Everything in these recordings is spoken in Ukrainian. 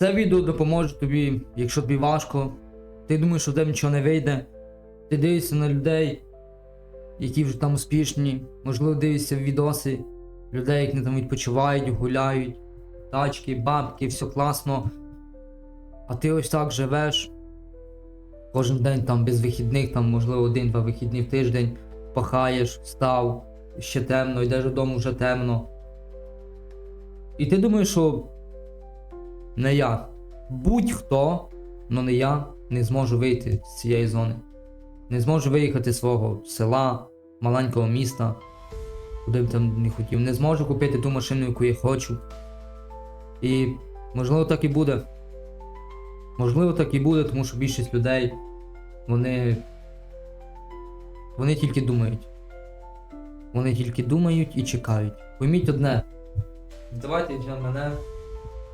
Це відео допоможе тобі, якщо тобі важко. Ти думаєш, що в тебе нічого не вийде. Ти дивишся на людей, які вже там успішні. Можливо, дивишся відоси людей, які там відпочивають, гуляють, тачки, бабки, все класно. А ти ось так живеш. Кожен день там без вихідних, там, можливо, один-два вихідні в тиждень, пахаєш, встав, ще темно, йдеш додому вже темно. І ти думаєш, що не я. Будь-хто, але не я не зможу вийти з цієї зони. Не зможу виїхати з свого села, маленького міста, куди б там не хотів. Не зможу купити ту машину, яку я хочу. І можливо так і буде. Можливо, так і буде, тому що більшість людей вони. Вони тільки думають. Вони тільки думають і чекають. Пойміть одне. Давайте для мене.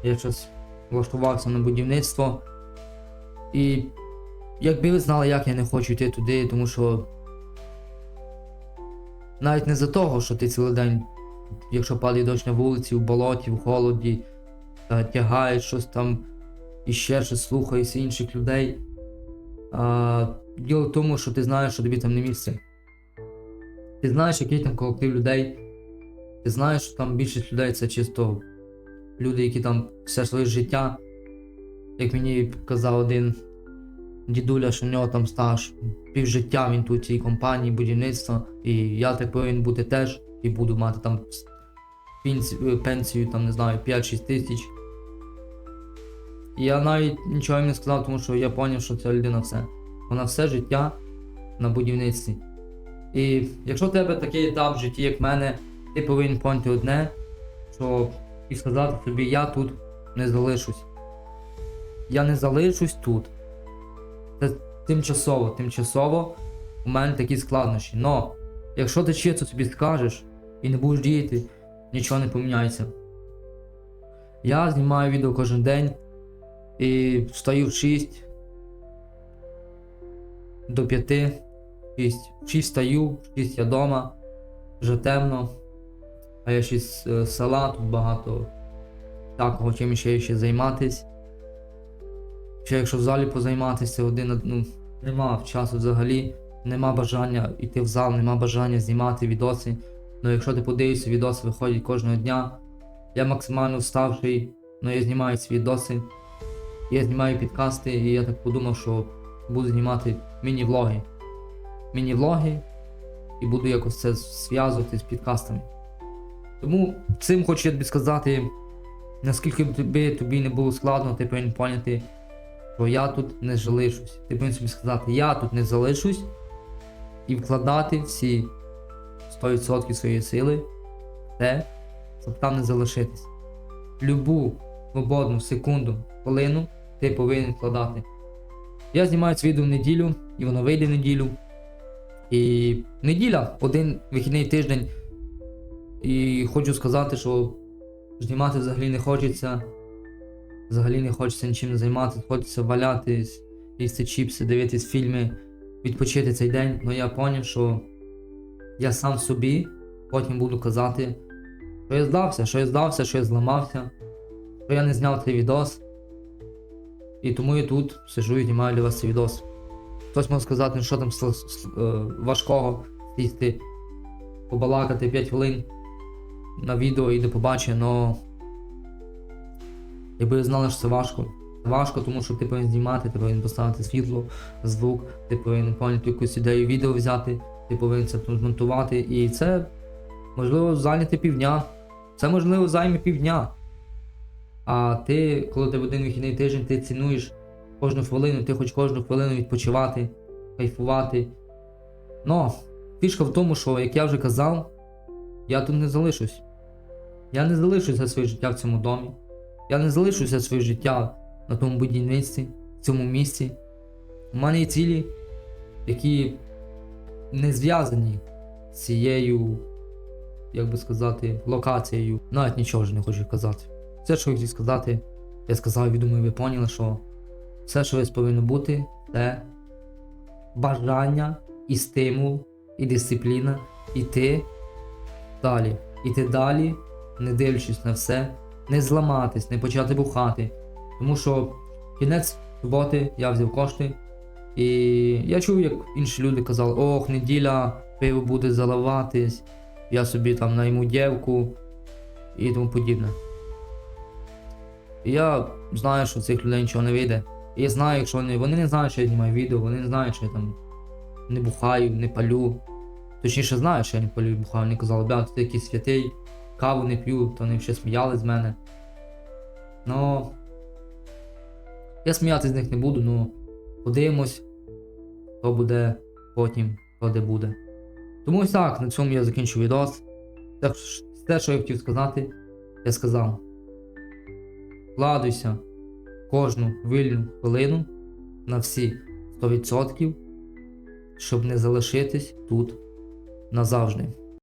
Я щось влаштувався на будівництво. І якби ви знали, як я не хочу йти туди, тому що. Навіть не за того, що ти цілий день, якщо падає дощ на вулиці, в болоті, в холоді, та тягаєш щось там і ще щось слухаєшся інших людей. А, Діло в тому, що ти знаєш, що тобі там не місце. Ти знаєш, який там колектив людей. Ти знаєш, що там більшість людей це чисто люди, які там все своє життя. Як мені казав один дідуля, що в нього там стаж півжиття він тут цій компанії будівництва. І я так повинен бути теж і буду мати там пенсію, пенсію там, не знаю, 5-6 тисяч. Я навіть нічого їм не сказав, тому що я зрозумів, що ця людина все. Вона все життя на будівництві. І якщо в тебе такий етап в житті, як в мене, ти повинен поняти одне, що і сказати собі, я тут не залишусь. Я не залишусь тут. Це тимчасово, тимчасово у мене такі складнощі. Но якщо ти чисто собі скажеш і не будеш діяти, нічого не поміняється. Я знімаю відео кожен день і встаю в 6 до 5, 6. В 6 встаю, в 6 я вдома, вже темно. А я ще села, тут багато такого, чим ще ще займатись. Ще якщо в залі позайматися один, ну, нема часу взагалі, нема бажання йти в зал, нема бажання знімати відоси. Ну якщо ти подивишся, відоси виходять кожного дня. Я максимально вставший, ну я знімаю ці відоси. Я знімаю підкасти, і я так подумав, що буду знімати міні-влоги. Міні-влоги і буду якось це зв'язувати з підкастами. Тому цим хочу я тобі сказати, наскільки б тобі, тобі не було складно, ти повинен поняти, що я тут не залишусь. Ти повинен собі сказати, я тут не залишусь і вкладати всі 100% своєї сили в те, щоб там не залишитись. Любу свободну секунду, хвилину ти повинен вкладати. Я знімаю це відео в неділю, і воно вийде в неділю. І неділя, один вихідний тиждень. І хочу сказати, що знімати взагалі не хочеться. Взагалі не хочеться нічим не займатися, хочеться валятись, їсти чіпси, дивитись фільми, відпочити цей день. Ну я зрозумів, що я сам собі потім буду казати, що я здався, що я здався, що я зламався, що я не зняв цей відос. І тому я тут сижу і знімаю для вас цей відос. Хтось може сказати, ну що там е, важкого сісти, побалакати 5 хвилин на відео і до побачення, но якби знали, що це важко. Важко, тому що ти повинен знімати, ти повинен поставити світло, звук, ти повинен поняти якусь ідею відео взяти, ти повинен це змонтувати. І це можливо зайняти півдня. Це можливо займе півдня. А ти, коли ти в один вихідний тиждень, ти цінуєш кожну хвилину, ти хочеш кожну хвилину відпочивати, кайфувати. Но фішка в тому, що, як я вже казав, я тут не залишусь. Я не залишуся своє життя в цьому домі. Я не залишуся своє життя на тому будівництві, в цьому місці. У мене є цілі, які не зв'язані з цією, як би сказати, локацією. Навіть нічого ж не хочу казати. Все, що я хотів сказати, я сказав і думаю, ви поняли, що все, що ось повинно бути, це бажання і стимул, і дисципліна іти далі. Іти далі, не дивлячись на все, не зламатись, не почати бухати, Тому що кінець суботи я взяв кошти. І я чув, як інші люди казали, ох, неділя, пиво буде заливатись, я собі там найму дівку і тому подібне. Я знаю, що цих людей нічого не вийде. І я знаю, якщо вони, вони не знають, що я знімаю відео, вони не знають, що я там не бухаю, не палю. Точніше знають, що я не палю і бухаю. Вони казали, бля, ти якийсь святий, каву не п'ю, то вони ще сміяли з мене. Ну. Я сміятися з них не буду, ну подивимось, то буде потім, то де буде. Тому ось так, на цьому я закінчу відос. Що- що я хотів сказати, я сказав. Вкладуйся кожну вільну хвилину на всі 100%, щоб не залишитись тут назавжди.